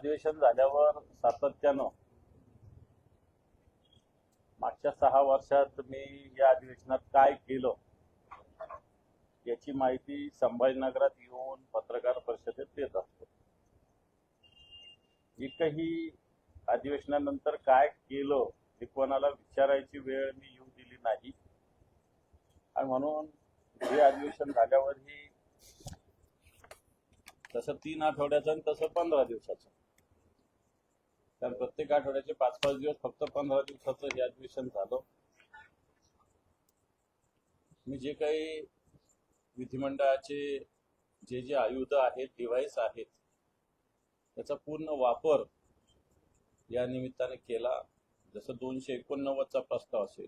अधिवेशन झाल्यावर सातत्यानं मागच्या सहा वर्षात मी या अधिवेशनात काय केलं याची माहिती संभाजीनगरात येऊन पत्रकार परिषदेत देत असतो. एकही अधिवेशनानंतर काय केलं हे कोणाला विचारायची वेळ मी येऊ दिली नाही. आणि म्हणून हे अधिवेशन झाल्यावरही तसं तीन आठवड्याचं आणि तसं पंधरा दिवसाचं. कारण प्रत्येक आठवड्याचे पाच पाच दिवस फक्त पंधरा दिवसाचं हे अधिवेशन झालं. मी जे काही विधिमंडळाचे जे जे आयुध आहेत डिव्हाइस आहेत त्याचा पूर्ण वापर या निमित्ताने केला. जसं दोनशे एकोणनव्वदचा प्रस्ताव असेल.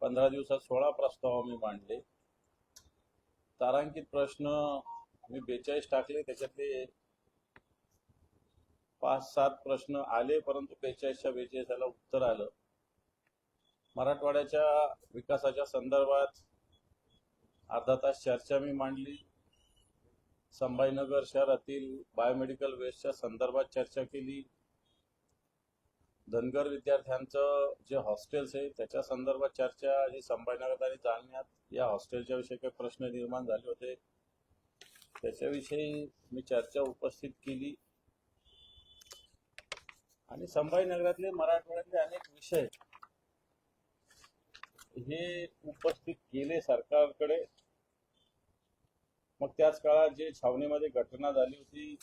पंधरा दिवसात सोळा प्रस्ताव मी मांडले. तारांकित प्रश्न मी बेचाळीस टाकले त्याच्यातले पाच सात प्रश्न आले परंतु बेचाळीसच्या बेचाळीसाला उत्तर आलं. मराठवाड्याच्या विकासाच्या संदर्भात अर्धा तास चर्चा मी मांडली. संभाजीनगर शहरातील बायोमेडिकल वेस्टच्या संदर्भात चर्चा केली. धनगर विद्यार्थ्यांचं जे हॉस्टेल्स आहे त्याच्या संदर्भात चर्चा जी संभाजीनगर आणि जालन्यात या हॉस्टेलच्या विषयी काही प्रश्न निर्माण झाले होते. त्याच्याविषयी मी चर्चा उपस्थित केली. आणि संभाजीनगरातले मराठवाड्यातले अनेक विषय हे उपस्थित केले सरकारकडे. मग त्याच काळात जे छावणीमध्ये घटना झाली होती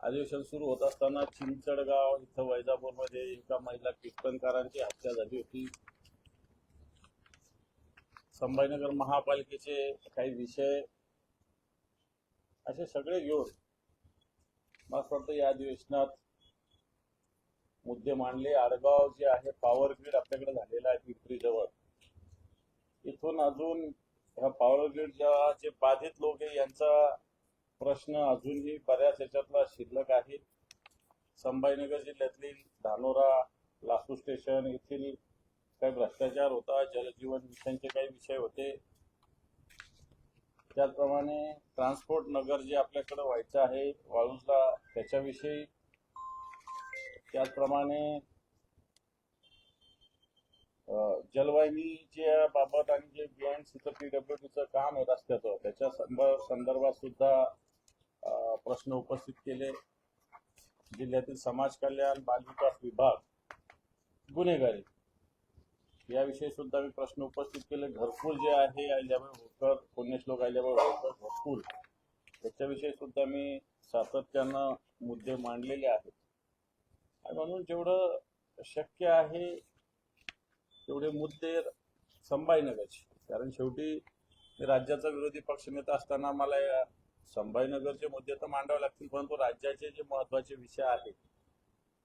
अधिवेशन सुरू होत असताना चिंचडगाव इथं वैजापूरमध्ये एका महिला कीर्तनकारांची हत्या झाली होती. संभाजीनगर महापालिकेचे काही विषय असे सगळे घेऊन मला वाटतं या अधिवेशनात मुद्दे मांडले. आडगाव जे आहे पॉवर ग्रीड आपल्याकडे झालेला आहे पिंपरी जवळ इथून अजून ह्या पॉवर ग्रीडच्या जे बाधित लोक आहे यांचा प्रश्न अजूनही बऱ्याच याच्यातला शिल्लक आहे. संभाजीनगर जिल्ह्यातील धानोरा लासू स्टेशन येथील काही भ्रष्टाचार होता जलजीवन मिशनचे काही विषय होते. त्याचप्रमाणे ट्रान्सपोर्ट नगर जे आपल्याकडे व्हायचं आहे वाळूजला त्याच्याविषयी त्याचप्रमाणे जलवाहिनीच्या बाबत आणि जे बीएनसीचं पीडब्ल्यूडीचं काम आहे रस्त्याचं त्याच्या संदर्भात सुद्धा प्रश्न उपस्थित केले. जिल्ह्यातील समाज कल्याण बालविकास विभाग गुन्हेगारी याविषयी सुद्धा मी प्रश्न उपस्थित केले. घरकुल जे आहे अहिल्याबाई होळकर पुण्यश्लोक अहिल्याबाई होळकर घरकुल त्याच्याविषयी सुद्धा मी सातत्यानं मुद्दे मांडलेले आहेत. आणि म्हणून जेवढं शक्य आहे तेवढे मुद्दे संभाजीनगरचे. कारण शेवटी मी राज्याचा विरोधी पक्षनेता असताना मला या संभाजीनगरचे मुद्दे तर मांडावे लागतील परंतु राज्याचे जे महत्त्वाचे विषय आहेत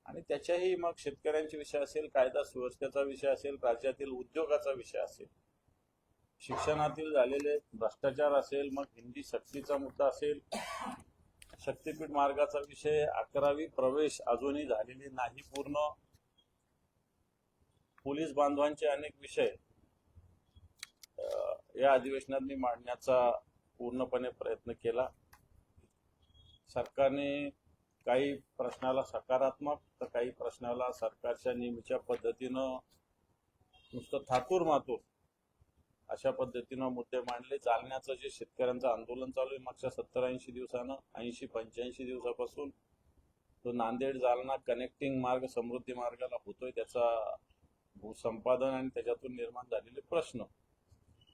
आणि त्याच्याही मग शेतकऱ्यांचे विषय असेल कायदा सुव्यवस्थेचा विषय असेल राज्यातील उद्योगाचा विषय असेल शिक्षणातील झालेले भ्रष्टाचार असेल मग हिंदी सक्तीचा मुद्दा असेल शक्तीपीठ मार्गाचा विषय अकरावी प्रवेश अजूनही झालेली नाही. पूर्ण पोलीस बांधवांचे अनेक विषय या अधिवेशनात मी मांडण्याचा पूर्णपणे प्रयत्न केला. सरकारने काही प्रश्नाला सकारात्मक तर काही प्रश्नाला सरकारच्या नेहमीच्या पद्धतीनं नुसतं थातूर मातूर अशा पद्धतीनं मुद्दे मांडले. जालन्याचं जे शेतकऱ्यांचं आंदोलन चालू आहे मागच्या सत्तर ऐंशी दिवसानं ऐंशी पंच्याऐंशी दिवसापासून तो नांदेड जालना कनेक्टिंग मार्ग समृद्धी मार्गाला होतोय. त्याचा भूसंपादन आणि त्याच्यातून निर्माण झालेले प्रश्न.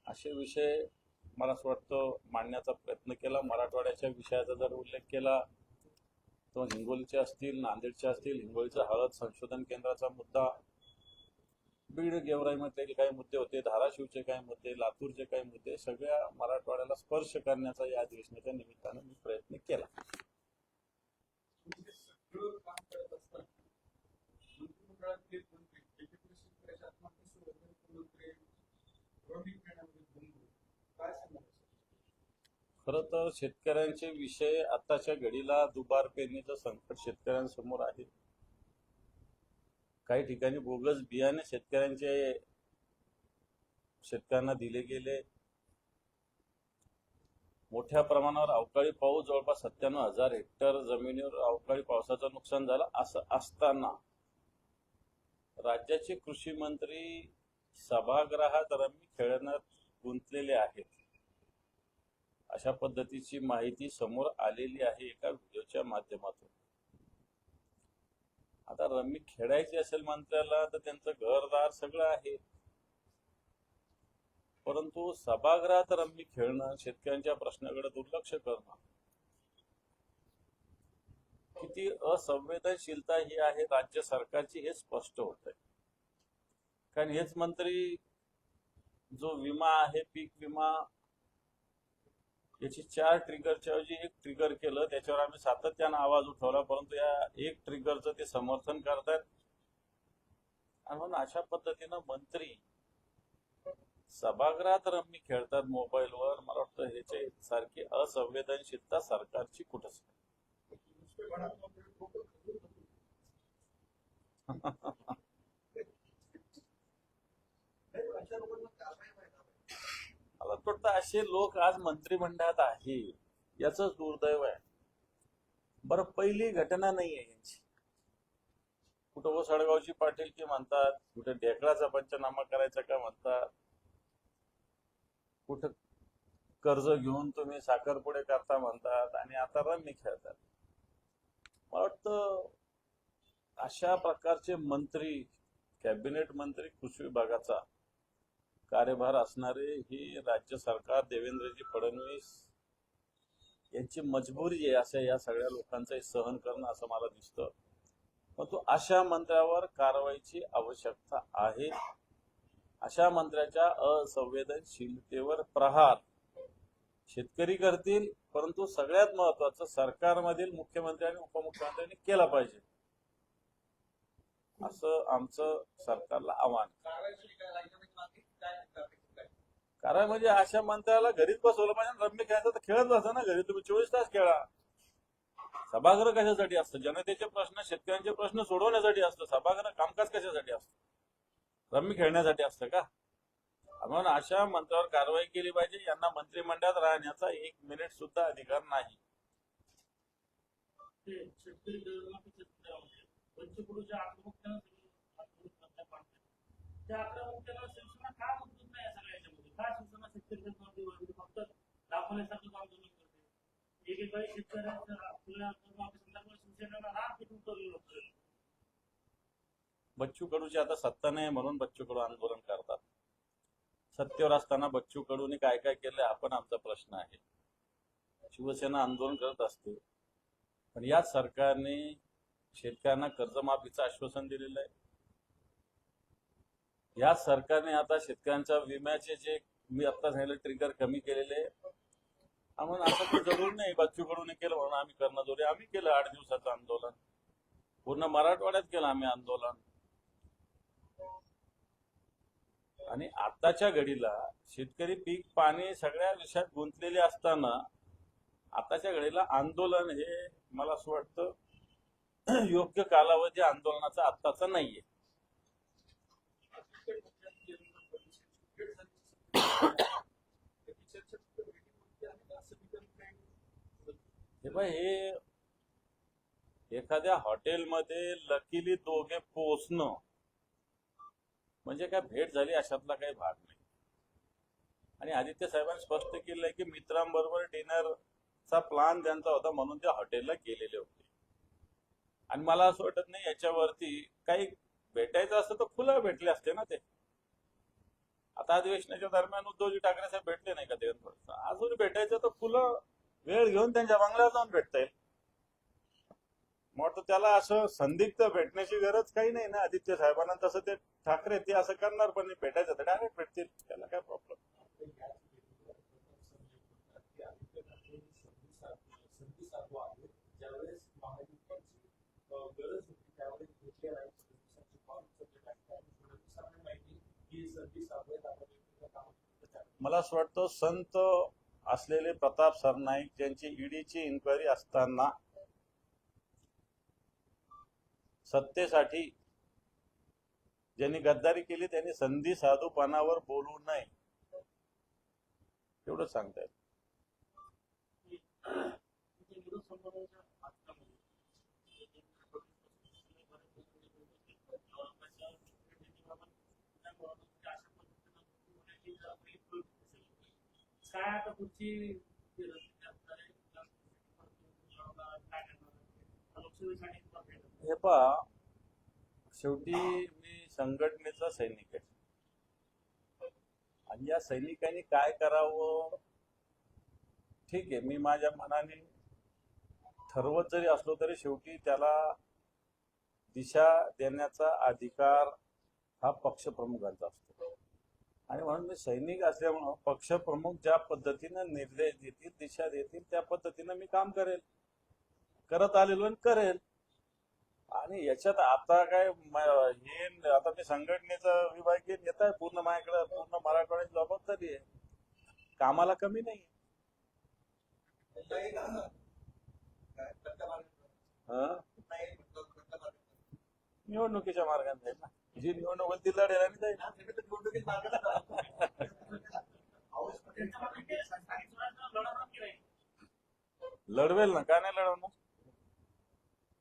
असे विषय मला असं वाटतं मांडण्याचा प्रयत्न केला. मराठवाड्याच्या विषयाचा जर उल्लेख केला तर हिंगोलीचे असतील नांदेडचे असतील हिंगोलीचा हळद संशोधन केंद्राचा मुद्दा बीड गेवराईमधले काही मुद्दे होते धाराशिवचे काही मुद्दे लातूरचे काही मुद्दे सगळ्या मराठवाड्याला स्पर्श करण्याचा या अधिवेशनाच्या निमित्तानं मी प्रयत्न केला. खर तर शेतकऱ्यांचे विषय आताच्या घडीला दुबार पेरणीचं संकट शेतकऱ्यांसमोर आहे. काही ठिकाणी बोगस बियाणे शेतकऱ्यांचे शेतकऱ्यांना दिले गेले. मोठ्या प्रमाणावर अवकाळी पाऊस जवळपास सत्त्याण्णव हजार हेक्टर जमिनीवर अवकाळी पावसाचं नुकसान झालं असं असताना राज्याचे कृषी मंत्री सभागृहात रमी खेळण्यात गुंतलेले आहेत. अशा पद्धतीची माहिती समोर आलेली आहे एका व्हिडिओच्या माध्यमातून. आता रमी खेळायची असेल मंत्र्याला तर त्यांचं घरदार सगळं आहे. परंतु सभागृहात रम्मी खेळणं शेतकऱ्यांच्या प्रश्नाकडे दुर्लक्ष करणं किती असंवेदनशीलता ही आहे राज्य सरकारची हे स्पष्ट होत आहे कारण हेच मंत्री जो विमा आहे पीक विमा याची चार ट्रिगरच्या ऐवजी एक ट्रिगर केलं. त्याच्यावर आम्ही सातत्यानं आवाज उठवला परंतु या एक ट्रिगरचं ते समर्थन करतायत. आणि म्हणून अशा पद्धतीनं मंत्री सभागृहात रम्मी खेळतात मोबाईलवर. मला वाटतं ह्याचे सारखी असंवेदनशीलता सरकारची कुठंच नाही. नुसते म्हणाल मग ते लोकं खजूर खजूर. नाही, पण अशा लोकांना कारवाई व्हायला पाहिजे. असे लोक आज मंत्रिमंडळात आहे. याच दुर्दैव आहे. बरं पहिली घटना नाही आहे यांची कुठं व सडगावची पाटील की म्हणतात कुठं ढेकळाचा पंचनामा करायचा का म्हणतात. कुठं कर्ज घेऊन तुम्ही साखरपुडे करता म्हणतात आणि आता रम्मी खेळतात. मला वाटतं अशा प्रकारचे मंत्री कॅबिनेट मंत्री कृषी विभागाचा कार्यभार असणारे ही राज्य सरकार देवेंद्रजी फडणवीस यांची मजबुरी आहे अशा या सगळ्या लोकांचं सहन करणं असं मला दिसतं. परंतु अशा मंत्र्यावर कारवाईची आवश्यकता आहे. अशा मंत्र्याच्या असंवेदनशीलतेवर प्रहार शेतकरी करतील परंतु सगळ्यात महत्वाचं सरकारमधील मुख्यमंत्री आणि उपमुख्यमंत्र्यांनी केला पाहिजे. असं आमचं सरकारला आव्हान आहे. कारवाईसाठी काय राजीनामे मागे काय करायचं काय? कारण म्हणजे अशा मंत्र्याला घरीच बसवलं पाहिजे रम्य रम्मी खेळायचं तर खेळत बसा ना घरी. तुम्ही चोवीस तास खेळा. सभागृह कशासाठी असतं? जनतेचे प्रश्न शेतकऱ्यांचे प्रश्न सोडवण्यासाठी असतं. सभागृह कामकाज कशासाठी असतं? रम्मी खेळण्यासाठी असतं का? म्हणून अशा मंत्र्यावर कारवाई केली पाहिजे. यांना मंत्रिमंडळात राहण्याचा एक मिनिट सुद्धा अधिकार नाही. त्या का उचलत नाही या सगळ्या शिवसेना शेतकरी कर्जमाफी वगैरे म्हणजे फक्त दाखवण्यासारखं आंदोलन करते एकेकाळी शेतकऱ्यांच्या आपल्या कर्जमाफी संदर्भात शिवसेनेला राग पेटून उतरलेलं होतं बच्चू कडूची आता सत्ता नाही म्हणून बच्चू कडू आंदोलन करतात. सत्तेवर असताना बच्चू कडूने काय काय केलं हा पण आमचा प्रश्न आहे. शिवसेना आंदोलन करत असते. पण या सरकारने शेतकऱ्यांना कर्जमाफीचं आश्वासन दिलेलं आहे. या सरकारने आता शेतकऱ्यांच्या विम्याचे जे मी आता सांगितलं ट्रिगर कमी केलेले म्हणून असं काही जरूर नाही बाजूकडून केलं म्हणून आम्ही करणं जोरे. आम्ही केलं आठ दिवसाचं आंदोलन. पूर्ण मराठवाड्यात केलं आम्ही आंदोलन. आणि आताच्या घडीला शेतकरी पीक पाणी सगळ्या विषयात गुंतलेले असताना आताच्या घडीला आंदोलन हे मला असं वाटतं योग्य कालावधी आंदोलनाचा आत्ताचा नाहीये प्रत्येक मुद्द्यात देवेंद्र फडणवीसांची भेट झाली. त्याची चर्चा फक्त भेटीपुरती आहे का? असं मी कधी काही हे बाय हे एखाद्या हॉटेलमध्ये लकीली दोघे पोचणं म्हणजे काय भेट झाली अशातला काही भाग नाही. आणि आदित्य साहेबांनी स्पष्ट केलंय की मित्रांबरोबर डिनरचा प्लान त्यांचा होता म्हणून ते हॉटेलला गेलेले होते. आणि मला असं वाटत नाही याच्यावरती काही भेटायचं असतं तर खुलं भेटले असते ना ते. आता अधिवेशनाच्या दरम्यान उद्धवजी ठाकरे साहेब भेटले नाही का देवेंद्र फडणवीस अजून भेटायचं तर खुलं वेळ घेऊन त्यांच्या बंगल्यावर जाऊन भेटता मग त्याला असं संदिग्ध भेटण्याची गरज काही नाही ना. आदित्य साहेबांना तसं ते ठाकरे ते असं करणार पण भेटायचं तर डायरेक्ट भेटतील. त्याला काय प्रॉब्लेम मला असं वाटतं संत असलेले प्रताप सरनाईक ज्यांची ईडीची इन्क्वायरी असताना सत्तेसाठी ज्यांनी गद्दारी केली त्यांनी संधी साधूपणावर बोलू नये. एवढं सांगता येईल तुमच्या विरोध संबंधाच्या वाचनामध्ये जे जे तुम्ही बरेच लोकांनी औरंगाबादच्या निवडणुकीबाबत पुण्याबाबत म्हणजे अशा पद्धतीनं होण्याची जरा पहिली प्रयोग असेल. काय आता पुढची हे पहा शेवटी मी संघटनेचा सैनिक आहे आणि या सैनिकांनी काय करावं ठीक आहे मी माझ्या मनाने ठरवत जरी असलो तरी शेवटी त्याला दिशा देण्याचा अधिकार हा पक्षप्रमुखांचा असतो आणि म्हणून मी सैनिक असल्यामुळं पक्षप्रमुख ज्या पद्धतीनं निर्देश देतील दिशा देतील त्या पद्धतीनं मी काम करेल. करत आलेलो आणि करेल. आणि याच्यात आता काय हे आता मी संघटनेचा विभागीय नेता आहे. पूर्ण माझ्याकडे पूर्ण मराठवाड्याची जबाबदारी आहे. कामाला कमी नाही. हं? निवडणुकीच्या मार्गाने जाईल ना. जी निवडणूक होईल ती लढेल आणि? लढवेल ना का नाही लढवणार?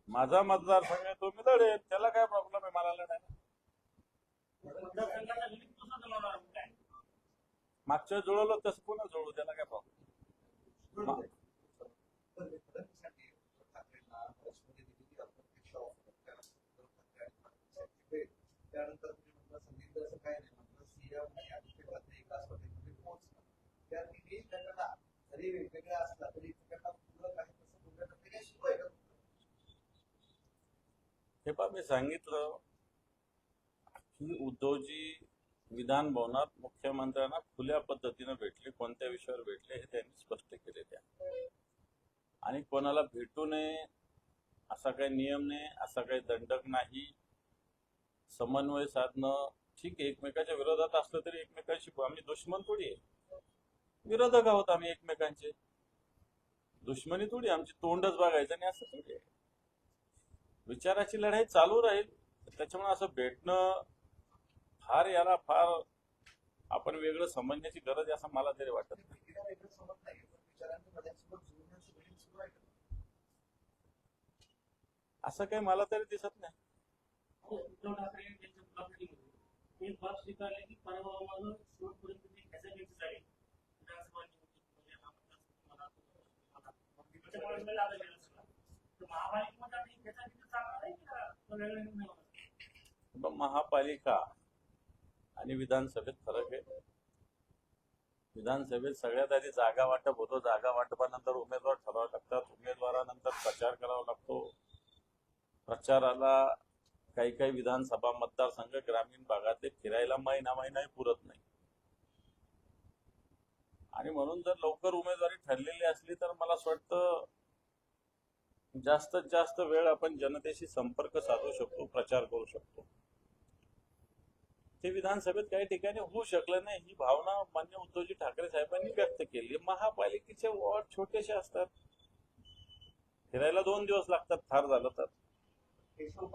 माझा मतदारसंघ आहे तो मी लढेल त्याला काय प्रॉब्लेम आहे मला लढायला? मागच्या जुळवलं तसं पुन्हा जुळू त्याला काय प्रॉब्लेम पण फडणवीसांनी उद्धव ठाकरेंना बसमध्ये दिलेली अप्रत्यक्ष offer त्या उद्धव ठाकरे आणि फडणवीसांची भेट. त्यानंतर तुम्ही म्हटलं सांगितलं असं काय त्या तिन्ही घटना जरी वेगवेगळ्या तरी एकमेकांना पूरक आहे तसं हे पहा मी सांगितलं की उद्धवजी विधान भवनात मुख्यमंत्र्यांना खुल्या पद्धतीने भेटले कोणत्या विषयावर भेटले हे त्यांनी स्पष्ट केले त्या. आणि कोणाला भेटू नये असा काही नियम नाही असा काही दंडक नाही. समन्वय साधणं ठीक आहे एकमेकाच्या विरोधात असलं तरी एकमेकांशी आम्ही दुश्मन थोडी आहे. विरोधक आहोत आम्ही एकमेकांचे. दुश्मनी थोडी आमची तोंडच बघायचं आणि असं थोडी आहे. विचाराची लढाई चालू राहील त्याच्यामुळे असं भेटणं फार याला फार आपण वेगळं समजण्याची गरज आहे असं मला तरी वाटत नाही. असं काही मला तरी दिसत नाही. एक बाब स्वीकारले की परवा माझं शेवटपर्यंत ती खेचाखेची झाली मी लाभा गेला सगळा. महापालिका आणि विधानसभेत फरक आहे. विधानसभेत सगळ्यात आधी जागा वाटप होतो. जागा वाटपानंतर उमेदवार ठरावे लागतात. उमेदवारानंतर प्रचार करावा लागतो. प्रचाराला काही काही विधानसभा मतदारसंघ ग्रामीण भागातले फिरायला महिना महिनाही पुरत नाही. आणि म्हणून जर लवकर उमेदवारी ठरलेली असली तर मला असं वाटतं जास्तीत जास्त वेळ आपण जनतेशी संपर्क साधू शकतो प्रचार करू शकतो. ते विधानसभेत काही ठिकाणी होऊ शकलं नाही ही भावना मान्य उद्धवजी ठाकरे साहेबांनी व्यक्त केली. महापालिकेचे वॉर्ड छोटेसे असतात. फिरायला दोन दिवस लागतात फार झालं तर. मग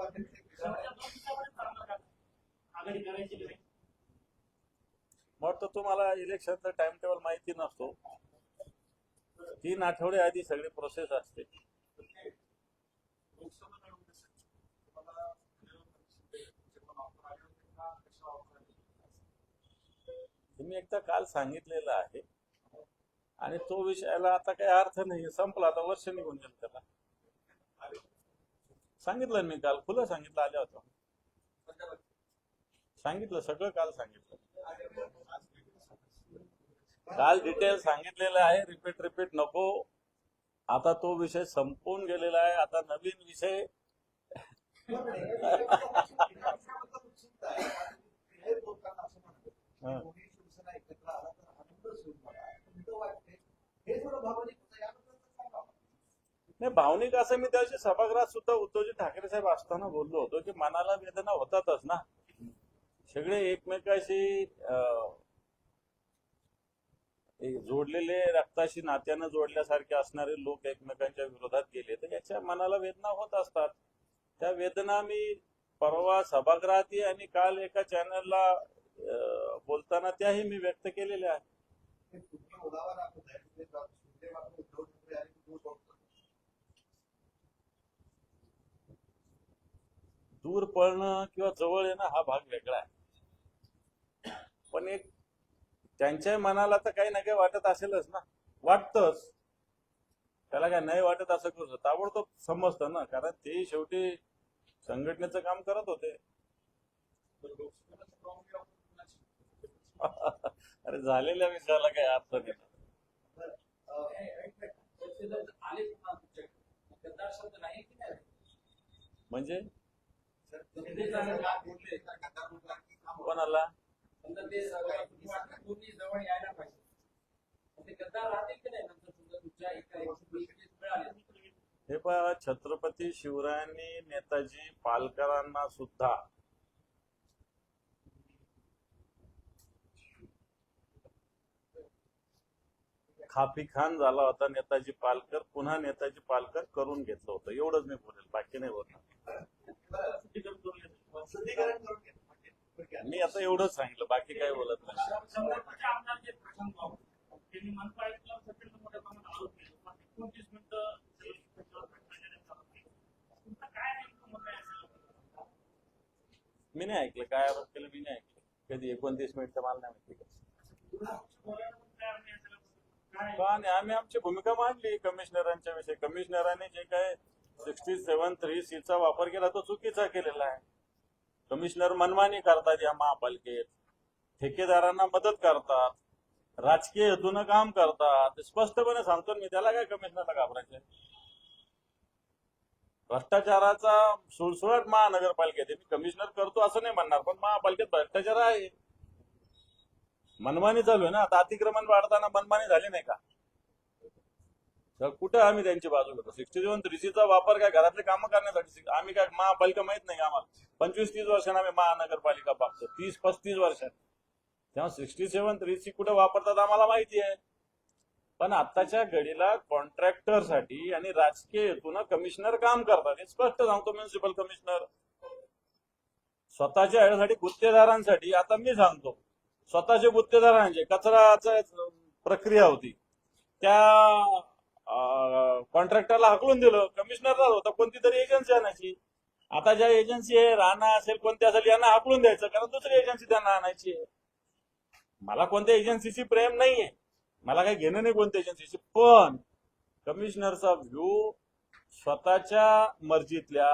वाटतं तुम्हाला इलेक्शनचा टाइम टेबल माहिती नसतो. तीन आठवडे आधी सगळी प्रोसेस असते. तुम्ही एकदा काल सांगितलेलं आहे. आणि तो विषयाला आता काही अर्थ नाही संपला आता वर्ष निघून गेलं त्याला. सांगितलं मी काल खुलं सांगितलं आल्या होतं पंजाब सांगितलं सगळं काल सांगितलं. काल डिटेल सांगितलेलं आहे रिपीट रिपीट नको. आता तो विषय संपून गेलेला आहे आता नवीन विषय लोकांना कोणी शिवसेना एकत्र आला तर आनंद होईल मला तुमचं वाटते हे थोडं भावनिक होतं याबद्दल सांगा नाही भावनिक असं मी त्याशी सभागृहात सुद्धा उद्धवजी ठाकरे साहेब असताना बोललो होतो की मनाला वेदना होतातच ना. सगळे एकमेकाशी एक जोडलेले रक्ताशी नात्यानं जोडल्यासारखे असणारे लोक एकमेकांच्या विरोधात गेले. तर याच्या मनाला वेदना होत असतात. त्या वेदना मी परवा सभागृहातही आणि काल एका चॅनलला बोलताना त्याही मी व्यक्त केलेल्या आहेत हे तुम्ही ओढावा दाखवत आहे म्हणजे शिंदे मात्र उद्धव ठाकरे आणि दूर पळणं किंवा जवळ येणं हा भाग वेगळा आहे. पण एक त्यांच्या मनाला तर काही ना काही वाटत असेलच ना. वाटतच. त्याला काय नाही वाटत असं करू ताबडतोब समजतं ना. कारण ते शेवटी संघटनेचं काम करत होते. अरे झालेल्या विषयाला काही अर्थ नाही. म्हणजे? कोणाला? जवळ यायला पाहिजे. हे पहा छत्रपती शिवरायांनी नेताजी पालकरांना सुद्धा खापी खान झाला होता नेताजी पालकर. पुन्हा नेताजी पालकर करून घेतलं होतं. एवढंच मी बोलेल बाकी नाही बोलणार. थोडक्यात. मी आता एवढंच सांगितलं बाकी बोलत काय आहे याच्यावर? मी नाही ऐकलं. काय आरोप केलं मी नाही ऐकलं. कधी एकोणतीस मिनिटं मला नाही माहिती. का नाही? आम्ही आमची भूमिका मांडली कमिशनरांच्या विषयी. कमिशनरांनी जे काय सिक्स्टी सेवन थ्री सीचा वापर केला तो चुकीचा केलेला आहे. कमिशनर मनमानी करतात या महापालिकेत. ठेकेदारांना मदत करतात. राजकीय हेतून काम करतात. स्पष्टपणे सांगतो मी त्याला काय कमिशनरला घाबरायचे भ्रष्टाचाराचा सुळसुळाट महानगरपालिकेत मी कमिशनर करतो असं नाही म्हणणार पण महापालिकेत भ्रष्टाचार आहे. मनमानी चालू आहे ना? आता अतिक्रमण वाढताना मनमानी झाली नाही का? तर कुठं आम्ही त्यांची बाजू घेतो? सिक्स्टी सेवन थ्रीसीचा वापर काय घरातले कामं करण्यासाठी आम्ही काय महापालिका माहीत नाही आम्हाला? पंचवीस तीस वर्षांना आम्ही महानगरपालिका पाहतो तीस पस्तीस वर्षात तेव्हा सिक्स्टी सेवन थ्री कुठे वापरतात आम्हाला माहिती आहे. पण आत्ताच्या घडीला कॉन्ट्रॅक्टरसाठी आणि राजकीय हेतून कमिशनर काम करतात. हे स्पष्ट सांगतो म्युन्सिपल कमिशनर. स्वतःच्या ह्यासाठी गुत्तेदारांसाठी आता मी सांगतो स्वतःचे गुत्तेदारांचे म्हणजे कचराच प्रक्रिया होती. त्या कॉन्ट्रॅक्टरला हकलून दिलं. कमिशनरला होतं कोणती तरी एजन्सी आणायची. आता ज्या एजन्सी आहे राणा असेल कोणती असेल यांना हकलून द्यायचं कारण दुसरी एजन्सी त्यांना आणायची आहे. मला कोणत्या एजन्सीची प्रेम नाहीये. मला काही घेणं नाही कोणत्या एजन्सीची पण कमिशनरचा व्ह्यू स्वतःच्या मर्जीतल्या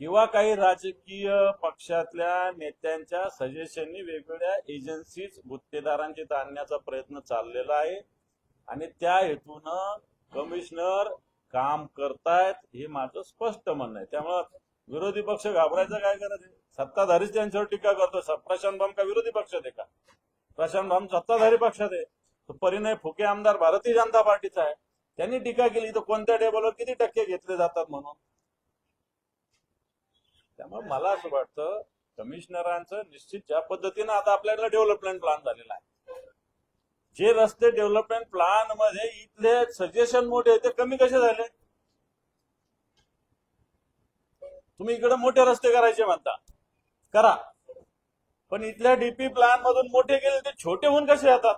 किंवा काही राजकीय पक्षातल्या नेत्यांच्या सजेशननी वेगवेगळ्या एजन्सीज गुत्तेदारांची आणण्याचा प्रयत्न चाललेला आहे. आणि त्या हेतून कमिशनर काम करतायत हे माझं स्पष्ट म्हणणं आहे. त्यामुळं विरोधी पक्ष घाबरायचं काय गरज सत्ताधारीच त्यांच्यावर टीका करतो प्रशांत भाम का विरोधी पक्षात आहे का? प्रशांत भाम सत्ताधारी पक्षात आहे. परिणय फुके आमदार भारतीय जनता पार्टीचा आहे. त्यांनी टीका केली. तर कोणत्या टेबलवर किती टक्के घेतले जातात म्हणून? त्यामुळे मला असं वाटतं कमिशनरांचं निश्चित ज्या पद्धतीनं आता आपल्याकडे डेव्हलपमेंट प्लॅन झालेला आहे जे रस्ते डेव्हलपमेंट प्लानमध्ये इथले सजेशन मोठे ते कमी कसे झाले? तुम्ही इकडे मोठे रस्ते करायचे म्हणता. करा. पण इथल्या डीपी प्लॅन मधून मोठे गेले ते छोटे होऊन कसे येतात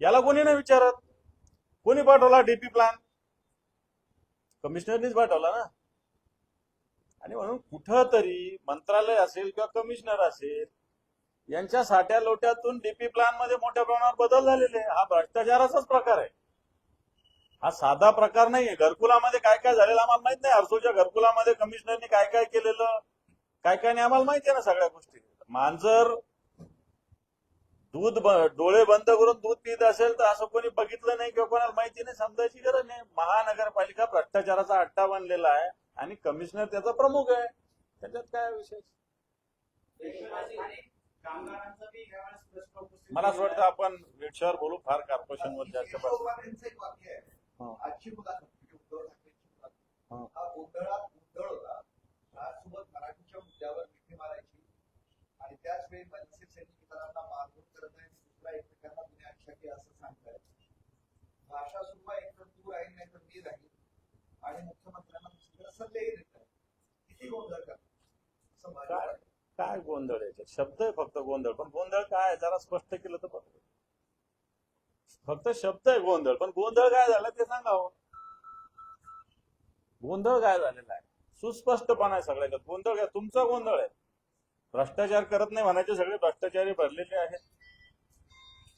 याला कोणी नाही विचारत. कोणी पाठवला डीपी प्लॅन कमिशनरनीच पाठवला ना. आणि म्हणून कुठं तरी मंत्रालय असेल किंवा कमिशनर असेल यांच्या साठ्या लोट्यातून डीपी प्लॅनमध्ये मोठ्या प्रमाणावर बदल झालेले हा भ्रष्टाचाराचाच प्रकार आहे. हा साधा प्रकार नाहीये. घरकुलामध्ये काय काय झालेलं आम्हाला माहीत नाही. हर्सूच्या घरकुलामध्ये कमिशनरनी काय काय केलेलं काय काय नाही आम्हाला माहिती आहे ना सगळ्या गोष्टी. मांजर दूध डोळे बंद करून दूध पित असेल तर असं कोणी बघितलं नाही किंवा कोणाला माहिती नाही समजायची गरज नाही. महानगरपालिका भ्रष्टाचाराचा अट्टा बनलेला आहे आणि कमिशनर त्याचा प्रमुख आहे. त्याच्यात काय विशेष? मला असं वाटतं आपण विषयावर बोलू फार जास्त वाक्य आहे. हा. आजची मुलाखत म्हणजे उद्धव ठाकरेंची हा. गोंधळात गोंधळ होता. त्यासोबत मराठीच्या मुद्द्यावर मिठी मारायची. आणि त्याच वेळी मनसे सैनिक इतरांना मारहाण करत आहे. दुसऱ्या एकमेकांना तुम्ही अक्षाकी असं सांगताय भाषा सुद्धा एक तर तू राहील नाही तर मी राहील आणि मुख्यमंत्र्यांना सल्लेही देत आहे. किती गोंधळ करतात? असं मला काय गोंधळ याच्यात शब्द आहे फक्त गोंधळ. पण गोंधळ काय जरा स्पष्ट केलं तर बरं. फक्त शब्द आहे गोंधळ. पण गोंधळ काय झाला ते सांगावं हो. गोंधळ काय झालेला आहे? सुस्पष्टपणा आहे सगळ्याच्यात. गोंधळ काय? तुमचा गोंधळ आहे. भ्रष्टाचार करत नाही म्हणायचे सगळे भ्रष्टाचारी भरलेले आहेत.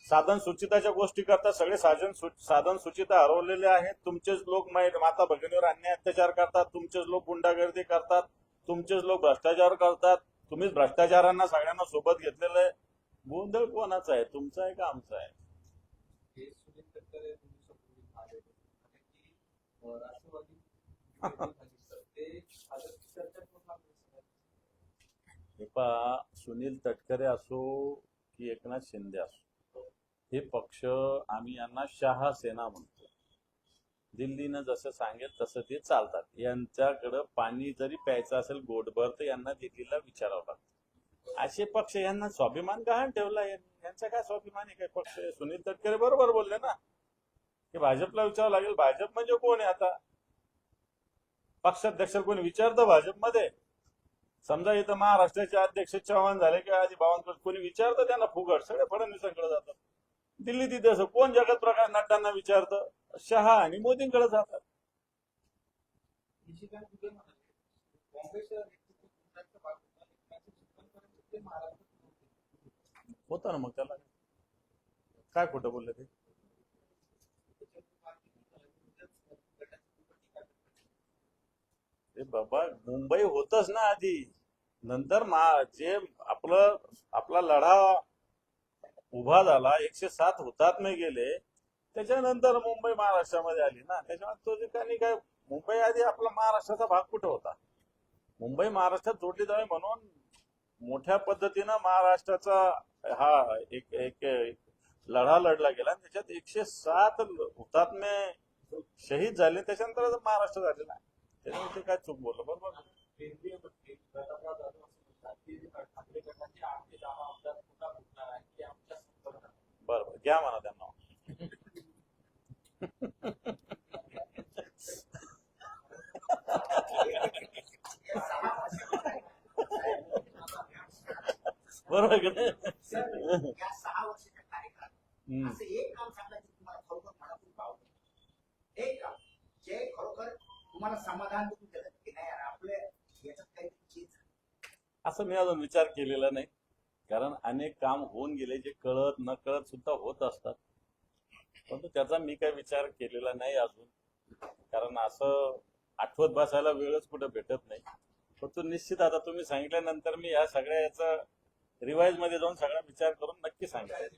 साधन सुचिताच्या गोष्टी करतात सगळे. साधन साधन सुचिता हरवलेले आहेत. तुमचेच लोक मै- माता भगिनीवर अन्याय अत्याचार करतात. तुमचेच लोक गुंडागर्दी करतात. तुमचेच लोक भ्रष्टाचार करतात. तुम्हीच भ्रष्टाचारांना सगळ्यांना सोबत घेतलेलं आहे. गोंधळ कोणाचा आहे? तुमचा आहे का आमचा आहे? हे. हे पहा सुनील तटकरे असो की एकनाथ शिंदे असो हे पक्ष आम्ही यांना शहा सेना म्हणतो. दिल्लीनं जसं सांगेल तसं ते चालतात. यांच्याकडं पाणी जरी प्यायचं असेल गोडभर तर यांना दिल्लीला विचारावं लागतं. असे पक्ष यांना स्वाभिमान गहाण ठेवला यांचा काय स्वाभिमान आहे? काय पक्ष? सुनील तटकरे बरोबर बोलले ना. की भाजपला विचारावं लागेल. भाजप म्हणजे कोण आहे आता? पक्षाध्यक्ष कोणी? विचारतं भाजपमध्ये. समजा इथं महाराष्ट्राचे अध्यक्ष चव्हाण झाले किंवा आधी बावनकुळे कोणी विचारतं त्यांना फुगड सगळे फडणवीसांकडे जातात. दिल्लीत इथे असं कोण जगत प्रकाश नड्डांना विचारतं? शहा आणि मोदींकडे जातात. होता ना मग त्याला? काय खोटं बोलले ते? बाबा मुंबई होतच ना आधी. नंतर मा जे आपलं आपला लढा उभा झाला एकशे सात हुतात्मे गेले. त्याच्यानंतर मुंबई महाराष्ट्रामध्ये आली ना. त्याच्यामुळे तो ठिकाणी काय मुंबई आधी आपला महाराष्ट्राचा भाग कुठे होता? मुंबई महाराष्ट्रात जोडली जावी म्हणून मोठ्या पद्धतीनं महाराष्ट्राचा हा एक एक एक लढा लढला गेला. आणि त्याच्यात एकशे सात हुतात्मे शहीद झाले. त्याच्यानंतर महाराष्ट्र झालेला आहे त्याच्यामुळे ते काय चूक बोललं? बरोबर? केंद्रीय मंत्री ठाकरे गटाचे आमदार पुन्हा फुटणार आहे की आमच्या संपर्कात बरं बरं. घ्या म्हणा त्यांना. बरोबर. असं मी अजून विचार केलेला नाही. कारण अनेक काम होऊन गेले जे कळत न कळत सुद्धा होत असतात. परंतु त्याचा मी काही विचार केलेला नाही अजून. कारण असं आठवत बसायला वेळच कुठं भेटत नाही. परंतु निश्चित आता तुम्ही सांगितल्यानंतर मी या सगळ्या याचा रिवाईजमध्ये जाऊन सगळा विचार करून नक्की सांगेल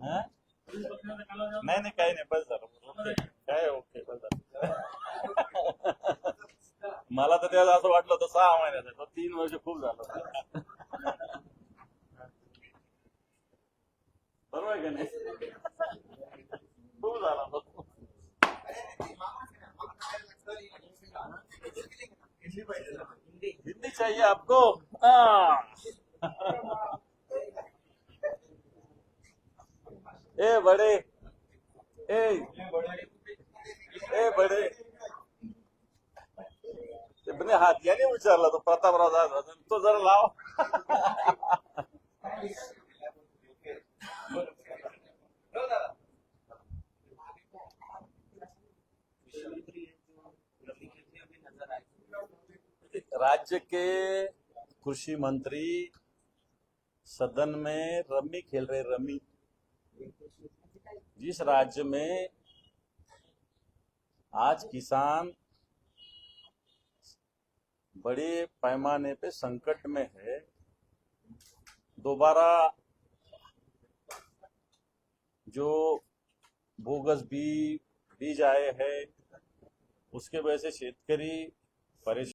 हा? नाही नाही काही नाही बस झालं. काय ओके बस झालं. मला तर त्याला असं वाटलं होतं सहा महिन्याचा. तीन वर्ष खूप झालं बरोबर आहे का नाही खूप झाला तो. अरे ते मामा आहे ना, मामा काय लागतं, हिंदी दिली का? हिंदी पाहिजे ना, हिंदी. हिंदी चाहिए आपको हाँ. ए बड़े ए ए बड़े म्हणे हात याने विचारला तो प्रतापराव जाधव तो जरा लाव राज्य के कृषि मंत्री सदन में रमी खेल रहे रमी। जिस राज्य में आज किसान बड़े पैमाने पे संकट में है। दोबारा जो बोगस बी बीज आए हैं, उसके वजह से शेतकरी परेशान